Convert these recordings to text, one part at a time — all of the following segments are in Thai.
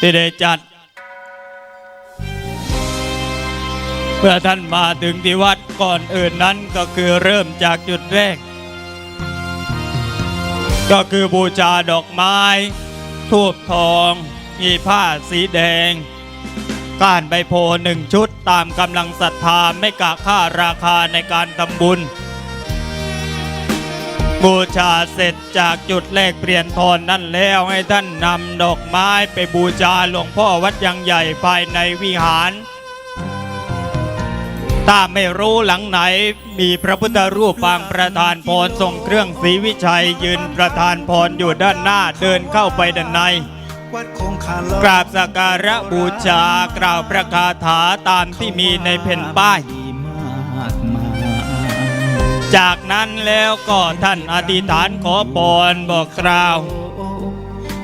ที่ได้จัด เมื่อท่านมาถึงที่วัดก่อนอื่นนั้นก็คือเริ่มจากจุดแรก ก็คือบูชาดอกไม้ ทูบทอง มีผ้าสีแดง ก้านใบโพหนึ่งชุดตามกำลังศรัทธาไม่กะค่าราคาในการทำบุญ บูชาเสร็จจากจุดแรกเปลี่ยนทอนนั่นแล้วให้ท่านนำดอกไม้ไปบูชาหลวงพ่อวัดยังใหญ่ภายในวิหาร ถ้าไม่รู้หลังไหนมีพระพุทธรูปปางประธานพรทรงเครื่องศรีวิชัยยืนประธานพรอยู่ด้านหน้าเดินเข้าไปด้านในกราบสักการะบูชากล่าวประคาถาตามที่มีในแผ่นป้าย จากนั้นแล้วก็ท่านอธิษฐานขอพรบอกกล่าว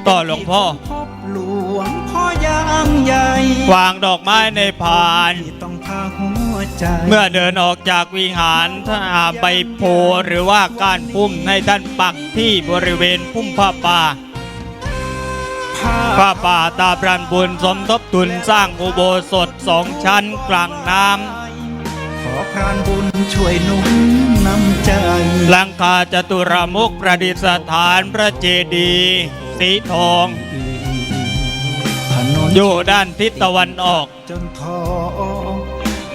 ต่อหลวงพ่อพบหลวงพ่อยางใหญ่วางดอกไม้ในพานที่ต้องพาหัวใจ เมื่อเดินออกจากวิหารท่านอาใบโพหรือว่าก้านพุ่มให้ท่านปักที่บริเวณพุ่มผ้าป่าผ้าป่าตาพรานบุญสมทบทุนสร้างอุโบสถสองชั้นกลางน้ขอ พรานบุญช่วยหนุนน้ำใจำหลังคาจตุรมุขประดิษฐานพระเจดีย์สีทอง ถนนอยู่ด้านทิศตะวันออก จนทอง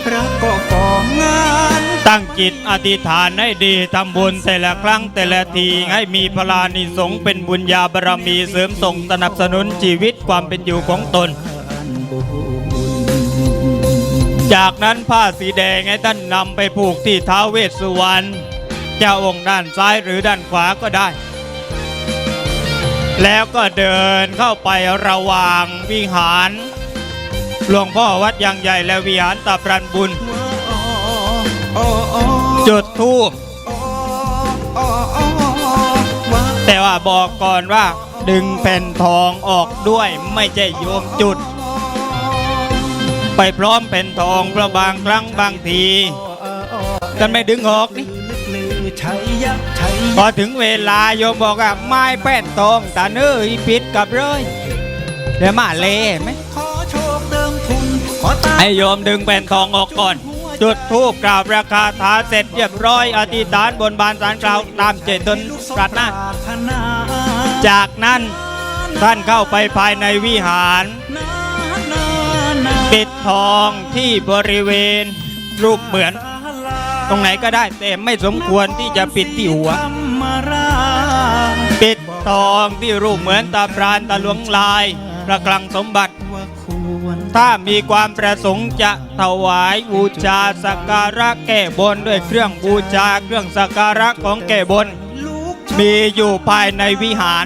พระก็ฟองงานตั้งจิตอธิษฐานให้ดีทำบุญแต่ละครั้งแต่ละทีให้มีพลานิสงส์เป็นบุญญาบารมีเสริมส่งสนับสนุนชีวิตความเป็นอยู่ของตนบุญ จากนั้นผ้าสีแดงให้ท่านนำไปผูกที่ท้าเวสสุวรรณเจ้าองค์ด้านซ้ายหรือด้านขวาก็ได้ แล้วก็เดินเข้าไประหว่างวิหารหลวงพ่อวัดยางใหญ่และวิหารตาพรันบุญ จุดทูบแต่ว่าบอกก่อนว่าดึงแผ่นทองออกด้วยไม่ใช่โยมจุด ไปพร้อมแผ่นทองเพราะบางครั้งบางทีท่านไม่ดึงออกนี่ลือชัยยักษ์ชัยพอถึงเวลาโยมบอกว่าไม้แป้นทองตาเนื้ออีปิดกับเลยเดี๋ยวมาเล่ไหมขอโชคเติมทุนขอตาให้โยมดึงแผ่นทองออกก่อน จุดทูบกราบราคาถาเสร็จเรียบร้อยอธิษฐานบนบานสารกล่าวตามเจตนปรารถนาถนาจากนั้นท่านเข้าไปภายในวิหารนานานา ปิดทองที่บริเวณรูปเหมือน ตรงไหนก็ได้แต่ไม่สมควรที่จะปิดที่หัว ปิดทองที่รูปเหมือนตาพรานตาหลวงลายประคลังสมบัติ ถ้ามีความประสงค์จะถวายบูชาสักการะแก้บนด้วยเครื่องบูชาเครื่องสักการะของแก้บน มีอยู่ภายในวิหาร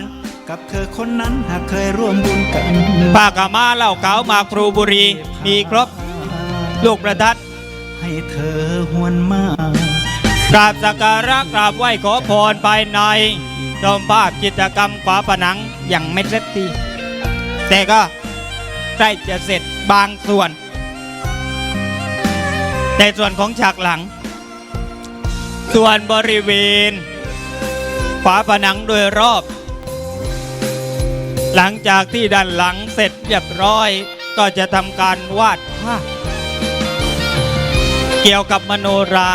กับเธอคนนั้นหากเคยร่วมบุญกันผ้ากามาเหล้าขาวหมากพลูบุรี มีครบ ลูกประทัด ให้เธอหวนมากราบสักการะกราบไหว้ขอพรภายในชมภาพจิตรกรรมฝาผนังอย่างไม่เสร็จทีแต่ก็ใกล้จะเสร็จบางส่วนในส่วนของฉากหลัง ส่วนบริเวณฝาผนังโดยรอบ หลังจากที่ด้านหลังเสร็จเรียบร้อย ก็จะทำการวาดภาพเกี่ยวกับมโนรา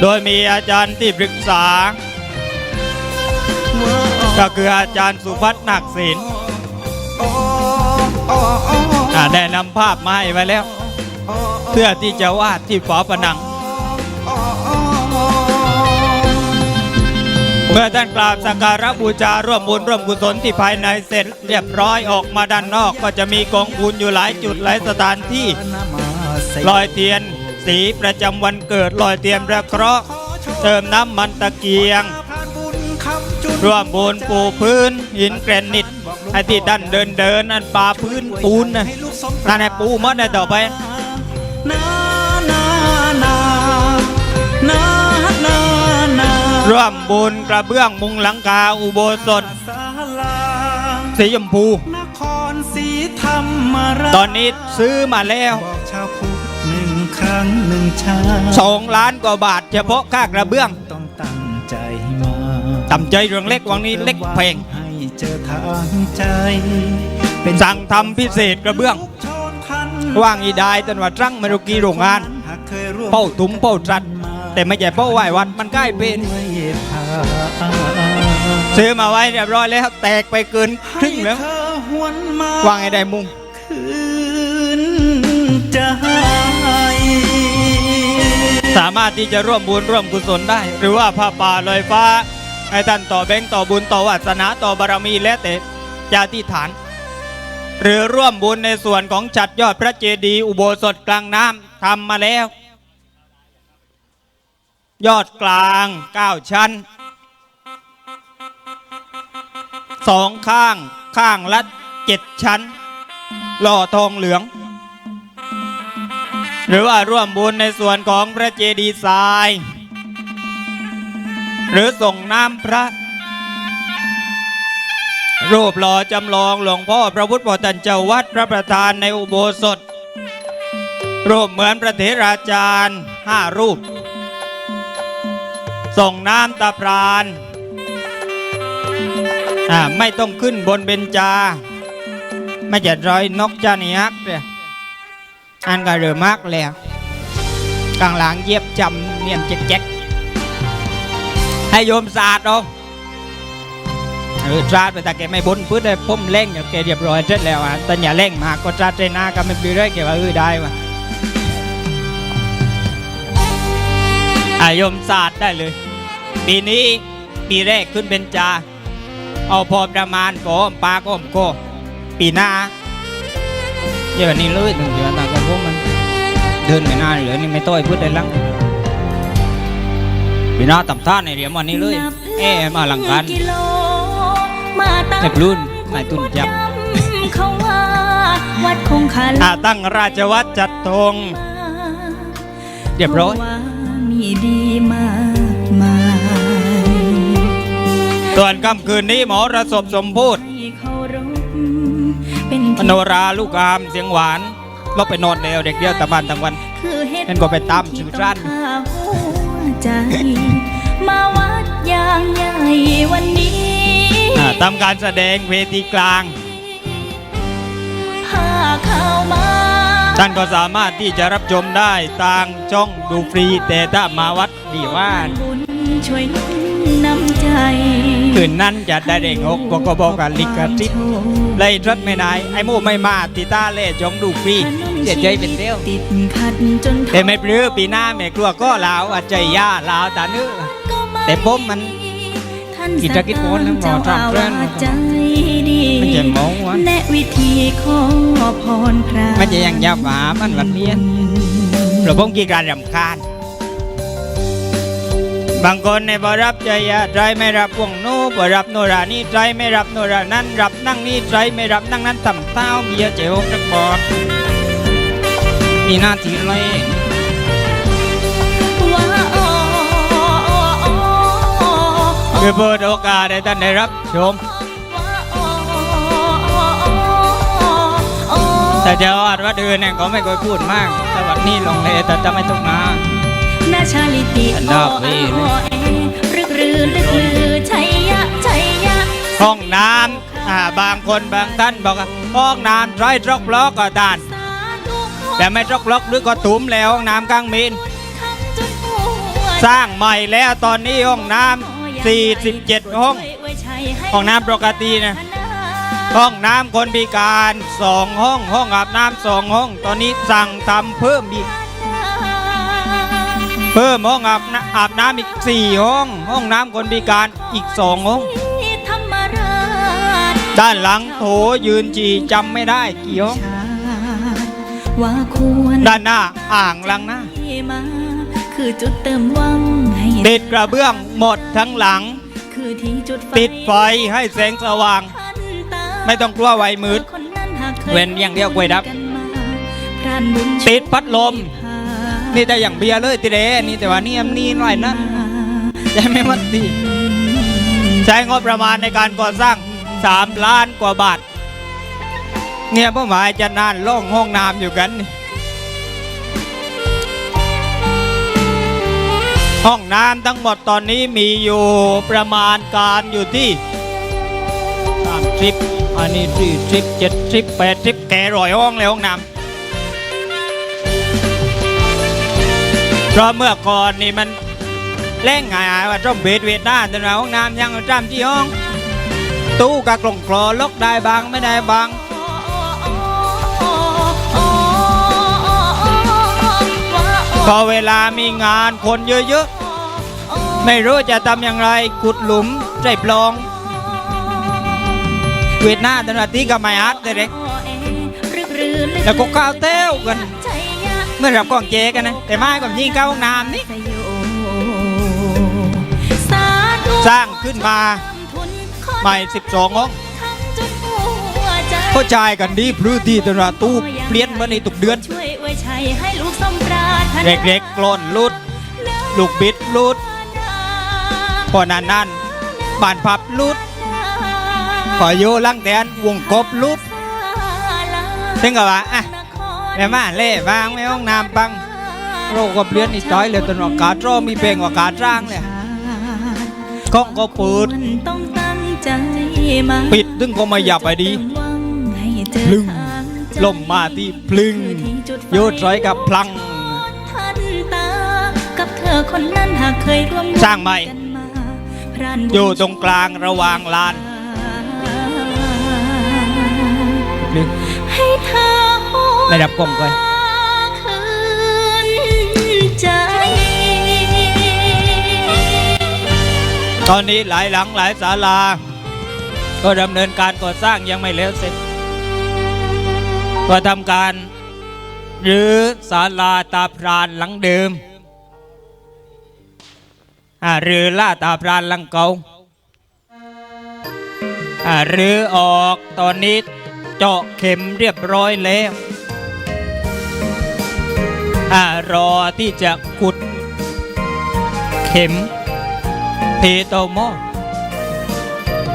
โดยมีอาจารย์ที่ปรึกษา ก็คืออาจารย์สุพัฒน์นักศิลป์ได้นำภาพมาให้ไว้แล้ว เพื่อที่จะวาดที่ฝาผนัง เมื่อท่านกราบสักการะบูชาร่วมบุญร่วมกุศลที่ภายในเสร็จเรียบร้อยออกมาด้านนอกก็จะมีกองบุญอยู่หลายจุดหลายสถานที่ลอยเทียน สีประจำวันเกิดลอยเทียนระเคราะห์เติมน้ำมันตะเกียง ร่วมบุญปูพื้น หินแกรนิตไอ้ที่ดันเดินเดินอันปาพื้นปูนนะนั่นไอ้ปูหมดเลยต่อไป ร่วมบุญกระเบื้องมุงหลังคาอุโบสถศาลาสีชมพูนครศรีธรรมราชตอนนี้ซื้อมาแล้วบอกชาวพุทธหนึ่งครั้งหนึ่งชาติสองล้านกว่าบาท เฉพาะค่ากระเบื้องต้องตั้งใจมาต่ำใจเรื่องเล็กวังนี้เล็กเพลงให้เจอทางใจเป็นสั่งทำพิเศษกระเบื้องชนพันว่างอีได้จนว่าจังมารุกีโรงงานหากเคยร่วมเป้าตุ้มเป้าจัด แต่ไม่ใช่เป้าไหว้วัดมันใกล้เป็นด้วยพาซื้อมาไว้เรียบร้อยแล้วแตกไปเกินครึ่งแล้วให้เธอหวนมาว่างไอ้ได้มุงคืนใจสามารถที่จะร่วมบุญร่วมกุศลได้ หรือว่าผ้าป่าลอยฟ้าให้ท่านต่อแบงค์ต่อบุญต่อวาสนาต่อบารมีและแต่จะที่ฐาน หรือร่วมบุญในส่วนของจัดยอดพระเจดีย์อุโบสถกลางน้ำทำมาแล้ว ยอดกลาง 9 ชั้นสองข้างข้างละเจ็ดชั้น หล่อทองเหลือง หรือว่าร่วมบุญในส่วนของพระเจดีย์ทราย หรือส่งน้ำพระ รูปหล่อจำลองหลวงพ่อพระพุทธปตันเจ้าวัดพระประธานในอุโบสถ รูปเหมือนพระเถราจารย์ห้ารูป ส่งน้ำตาพรานอ่าไม่ต้องขึ้นบนเบญจา ไม่จะร้อยนกจานิยักษ์เลยอันก็เรือมากแล้วกลางหลังเย็บจำเนียนแจ๊กๆให้โยมสะอาดเอาเออตราดไปแต่แกไม่บนพื้นได้พุ่มเล่งกับแกเรียบร้อยเสร็จแล้วอะแต่อย่าเล่งมากก็ตราดใจหน้าก็ไม่เป็นไรแกว่าเออได้ว่ะอายมศาสตร์ได้เลย ปีนี้ปีแรกขึ้นเป็นจา เอาพอประมาณก็ปลาก็มโกปีหน้าเดี๋ยวนี้เลยหนึ่งเดือนต่างกันพวกมัน เดินไม่นานเหลือนี่ไม่ต้อยพูดได้ลังปีหน้าต่ำท่าในเหรียญวันนี้เลยเอ๊ะมาหลังกันกิโลมาตั้งเจ็บรุ่นนายตุนจับเขาว่าวัดคงคาอาตั้งราชวัตรจัดธงเรียบร้อยว่ามีดีมา ส่วนค่ำคืนนี้หมอระศพสมโพูดให้เคารพเป็นมที่โนราลูกอามเสียงหวานเราไปนอนแล้วเด็กเดียวตะบ้านทั้งวันคือเหตุงั้นก็ไปตามชื่อร้านที่ต้องฆ่าหัวใจมาวัดอย่างใหญ่วันนี้อ่าทำการแสดงเวทีกลางพาเข้ามาท่านก็สามารถที่จะรับชมได้ทางช่องดูฟรี แต่ถ้ามาวัดดีว่านบุญช่วยห นุนน้ำใจ คืนนั้นจะได้เด้งอกก็ก็บอกกันลิกทิพไล่รถไม่นายไอ้หมูไม่มาติตาเล่จองดูฟรีเจ็ดใจเป็นเดียวติดขัดจนแต่ไม่ปลื้อปีหน้าแม่กลัวก็ลาวอาจใจย่าลาวตาเนื้อแต่ผมมันท่านกิจกิจโอนน้ำหมอเจ้าทำเพื่อาอนวาสใจดีมันจะเมาวะแนะวิธีขอพรพระมันจะยังยับหามันวันเรียนหรือผมกีการรำคาญ บางคนในบ่รับใจยาใจไม่รับวงโน้บ่รับโนรานี่ใจไม่รับโนรานั้นรับนั่งนี่ใจไม่รับนั่งนั้นต่ำเต้าเมียเจ้าจักบอดมีหน้าที่อะไรคือเปิดโอกาสให้ท่านได้รับชมแต่เจ้าอาวาดวัดอื่นเนี่ยเขาไม่ค่อยพูดมากแต่วัดนี้ลงเลยแต่จะไม่ต้องมา นาชาลิติอันดับนี้อ๋อเอรึกรือลึกลือชัยยะชัยยะห้องน้ำอ่าบางคนบางท่านบอกว่าห้องน้ำไร้ตรอกล็อกก็ด้าน สาธุขอแต่ไม่ตรอกล็อกหรือก็ตุ้มแล้วห้องน้ำกลางเมนคำจนหัวสร้างใหม่แล้วตอนนี้ห้องน้ำ47 ห้อง ห้องน้ำปกตินะ ห้องน้ำคนพิการสองห้อง ห้องอาบน้ำสองห้อง ตอนนี้สั่งทำเพิ่มอีก เพิ่มห้องอาบน้ำอาบน้ำอีกสี่ห้อง ห้องน้ำคนพิการอีกสองห้องธรรมราชด้านหลังโถยืนจีจำไม่ได้กี่ห้องว่าควรด้านหน้าอ่างล้างหน้าที่มา คือจุดเติมหวังให้ติดกระเบื้องหมดทั้งหลัง คือที่จุดติดไฟให้แสงสว่างทันตาไม่ต้องกลัวไฟมืด คนนั้นหากคเว้นอย่างเดียวกล้วยดับ กันมาพรานบุญติดพัดลมพา นี่แต่อย่างเบียร์เลยติเดนี่แต่ว่านี่อันนี่หน่อยนะใช่ไหมมันตีใช้งบประมาณในการก่อสร้าง3ล้านกว่าบาท เนี่ยเป้าหมายจะนานล่องห้องน้ำอยู่กันห้องน้ำทั้งหมดตอนนี้มีอยู่ประมาณการอยู่ที่สามสิบอันนี้สี่สิบเจ็ดสิบแปดสิบแกรอยห้องเลยห้องน้ำ เพราะเมื่อก่อนนี่มันแรงงายว่าจ้อมเบดเวดด้านแต่ว่าห้องน้ำยังจ้ำที่ห้อง ตู้กะกล่องกลอล็อกได้บางไม่ได้บางพอเวลามีงานคนเยอะๆ ไม่รู้จะทำอย่างไรขุดหลุมใส่ปลอง เวทหน้าตนาทีก็ไม่อัดเลยเด็กแล้วก็ก้าวเต้วกัน เมื่อรับกล้องเจกันนะ แต่ไม่กับยิงเข้าห้องน้ำนี่สร้างขึ้นมาใหม่12ห้องเข้าใจกันดีพื้นที่ตนาตู้เปลี่ยนมาในตุกเดือนช่วยอวยชัยให้ลูกสมปรารถนาเด็กๆกล้นลุด ลูกบิดลุดพอนั้นนั่นบานพับลุดพออยู่ลังแตนวงกบลุดถึงกับว่าอะแม่มาเล่บางไม่ห้องน้ำบังโรคก็เปลี่ยนอีกต้อยเลยตนอากาศร้อมีเพลงว่ากาศร่างเลยกล้องก็เปิดต้องตั้งใจมาปิดดึงก็ไม่หยับไปดีพลึงลมมาที่พลึงโยดร้อยกับพลังทันตากับเธอคนนั้นหากเคยร่วมสร้างใหม่กันมาพรานบุญอยู่ตรงกลางระหว่างลานให้เธอ หวนไม่รับกล้องก่อนคืนใจตอนนี้หลายหลังหลายศาลา ก็ดำเนินการก่อสร้างยังไม่แล้วเสร็จ ก็ทำการหรือศาลาตาพรานหลังเดิมอ่าหรือล่าตาพรานหลังเก่าอ่าหรือออกตอนนี้เจาะเข็มเรียบร้อยแล้ว อ่ารอที่จะขุด เข็มเทโตโม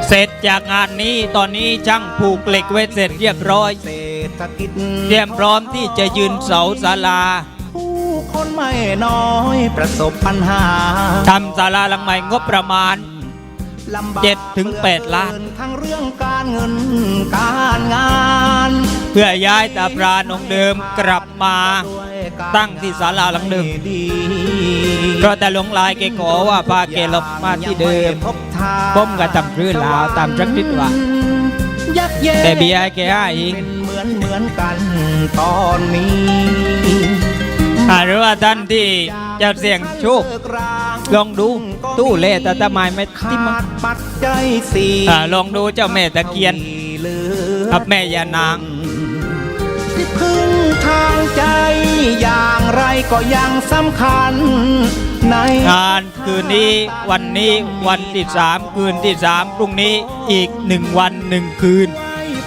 เสร็จจากงานนี้ตอนนี้ช่างผูกเหล็กไว้เสร็จเรียบร้อยเศรษฐกิจเตรียมพร้อมที่จะยืนเสาศาลาผู้คนไม่น้อยประสบปัญหาทำศาลาหลังใหม่งบประมาณลำบากเจ็ดถึงแปดล้านเกิทั้งเรื่องการเงินการงาน เพื่อย้ายตาพรานองค์เดิมกลับมาด้วยการ ตั้งที่ศาลาหลังเดิมดีเพราะแต่หลวงลายแกขอว่าพาแกหลบมาที่เดิมทบทานผมก็ทำพื้นลาวตามจักริดว่ายักแย่แต่เบียร์ให้แกให้อีกเป็นเหมือนเหมือนกันตอนนี้อ่าหรือว่าท่านที่จะเสี่ยงโชคลองดูตู้เล่แต่ทำไมไม่ขาที่มาดปัจจัยสี่อ่าลองดูเจ้าแม่ตะเคียนเหลือกับแม่ยานางที่พึ่งทางใจอย่างไรก็ยังสำคัญ ในงานคืนนี้วันนี้วันที่สามคืนที่สามพรุ่งนี้อีกหนึ่งวันหนึ่งคืน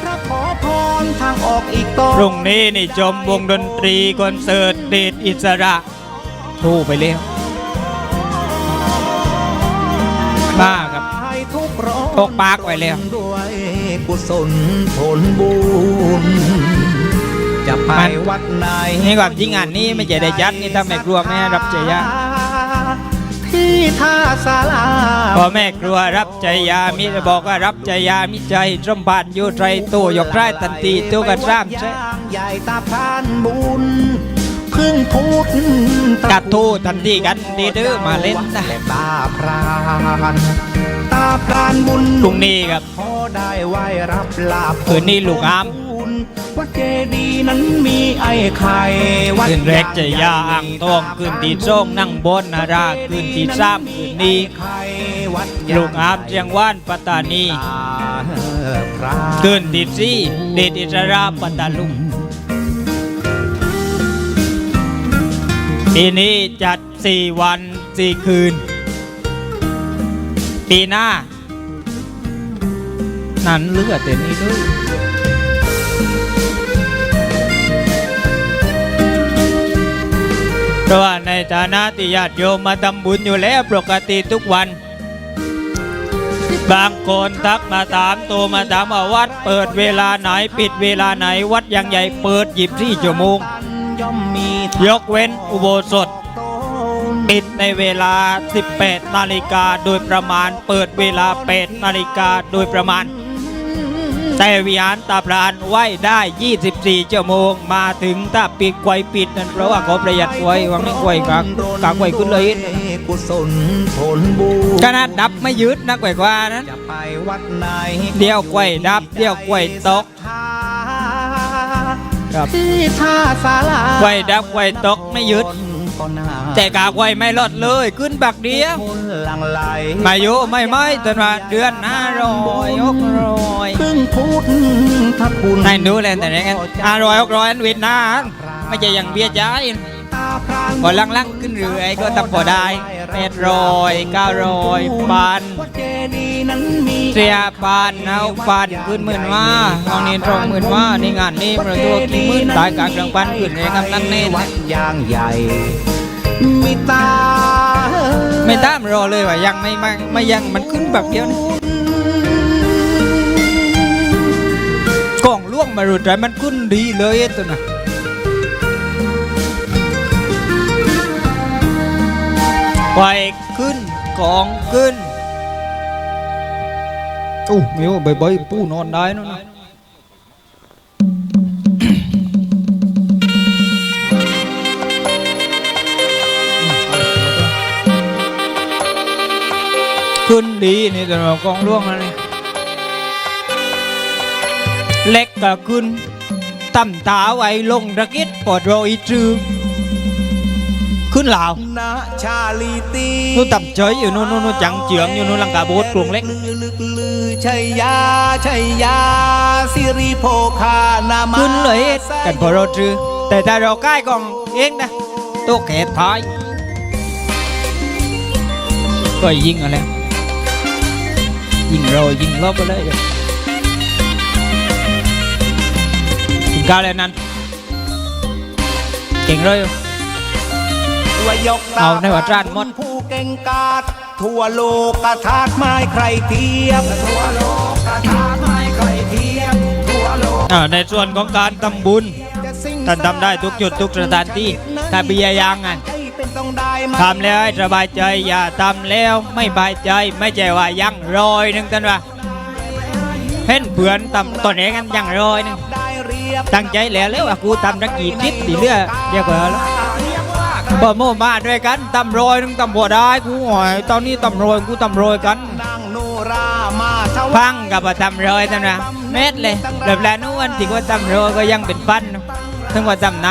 พระขอพรทางออกอีกต่อพรุ่งนี้นี่ชมวงดนตรีคอนเสิร์ตเดชอิสระโทรไปแล้วมาครับให้ทุกร้อนตกปากไว้แล้วด้วยกุศลผลบุญ จะไปมันวัดไหนนี่ความจริงงานนี้ไม่ใช่ได้จัดนี่ถ้าแม่ครัวแม่รับใจยาที่ท่าสาราพอแม่ครัวรับใจยามิบอกว่ารับใจยามิใจสมบัติอยู่ไตรตู้ยกไร้ทันทีตู้กระซ้ำใช่ย่างใหญ่ตาพรานบุญพึ่งพูดกัดทูทันทีกันดีเด้อมาเล่นนะและตาพรานตาพรานบุญพรุ่งนี้ครับพอได้ไหวรับลาภคืนนี้ลูกอาม วัดเจดีนั้นมีไอ้ไข่วัดคืนแรกใจยาอ่างทองคืนที่สองนั่งบนนาราคืนที่สามคืนนี้ไข่วัดลูกอามเชียงว่านปัตตานีตาพรานที่สี่เดชอิสระปัตตาลุงปีนี้จัดสี่วันสี่คืน ปีหน้า นั่นเลือดแต่นี้ด้วย เพราะว่าในฐานะที่ญาติโยมมาทำบุญอยู่แล้วปกติทุกวัน บางคนทักมาถามโทรมาถามว่าวัดเปิดเวลาไหนปิดเวลาไหนวัดยังใหญ่เปิดหยิบที่ชั่วโมงย่อมมียกเว้นอุโบสถปิดในเวลา 18 นาฬิกาโดยประมาณ เปิดเวลา 8 นาฬิกาโดยประมาณ แต่วิหารตาพรานไหว้ได้ 24 ชั่วโมง มาถึงถ้าปิดไกวปิดนั่นเพราะว่าเขาประหยัดไว้วังนี้ไกวกลางกลางไกวขึ้นเลยกุศลผลบุขนาดดับไม่ยืดนะไกวกว่านั้นจะไปวัดไหนเดี๋ยวไกวดับเดี๋ยวไกวตกครับที่ท่าศาลาไกวดับไกวตกไม่ยืด ก็น่าแต่กาไกวไม่ลดเลยขึ้นบักเดียวคนหลังไหลมายุไม่ไม่จนว่าเดือนห้าร้อยหกร้อยเพิ่งพูดถ้าคุณนายดูเลยแต่เนี่ยห้าร้อยหกร้อยอันเวียดนามไม่ใช่อย่างเบียร์ใจายตาพรางพอลังๆขึ้นเรือไอ้ก็ตับพอได้ แปดร้อยเก้าร้อยพันว่าเจดีย์นั้นมีเสียพันเอาพันขึ้นหมื่นว่าห้องนี้ตรงหมื่นว่านี่งานนี้ประตัวกี่หมื่นตายกลางกลางพันขึ้นเองกำนั้นเน่วัดยางใหญ่มีตาไม่ตามรอเลยว่ายังไม่ไม่ไม่ยังมันขึ้นแบบเดียวนะกล่องล่วงมารุดไรมันขึ้นดีเลยไอ้ตัวน่ะ ไปขึ้นกองขึ้นโอ้มิวใบใบปูนอนได้นู่นนะขึ้นดีนี่แต่เรากองล่วงแล้วนี่เล็กก็ขึ้นต่ำตาไว้ลงระกิดปอดโรยจือ ขึ้นลาวนาชาลีตีนู่นต่ำเฉยอยู่นู่นนู่นนู่นจังเจืองอยู่นู่นลังกาโบดกรุงเล็กลือลึกลือชัยยาชัยยาสิริโภคานามาขึ้นเลยกันพอเราจือแต่ถ้าเราใกล้กองเองนะตัวแขนท้ายก็ยิงเอะไรยิงเรายิงลบไปเลยยิงกาเลยนั่นเก่งเลย วายกตเอาในวัดราชมดผู้เก่งกาจทั่วโลกกระทาดไม้ใครเทียบทั่วโลกกระทาดไม้ใครเทียบทั่วโลกอ่าในส่วนของการทำบุญจะสิ่งท่านทำได้ทุกจุดทุกสถานที่ถ้าเบียร์ยังไงใจเป็นต้องได้มาทำแล้วให้สบายใจอย่าทำแล้วไม่บายใจไม่ใช่ว่ายังรอยหนึงท่านว่าเห็นเพื่อนทำตอนนี้กันยังรอยหนึงได้เรียบตั้งใจแล้วแล้วว่ากูทำรักกี่ทิศตีเลือเรียกว่าแล้ว บ่โมมาด้วยกันตำรอยหนึงตำบัวได้กูหอย ตอนนี้ตำรอยกูตำรอยกันนางโนรามาถวายฟังกับว่าตำรอยท่านว่าเม็ดเลยแบบแล้วนู้นที่ว่าตำรอยก็ยังเป็นฟันถึงว่าตำน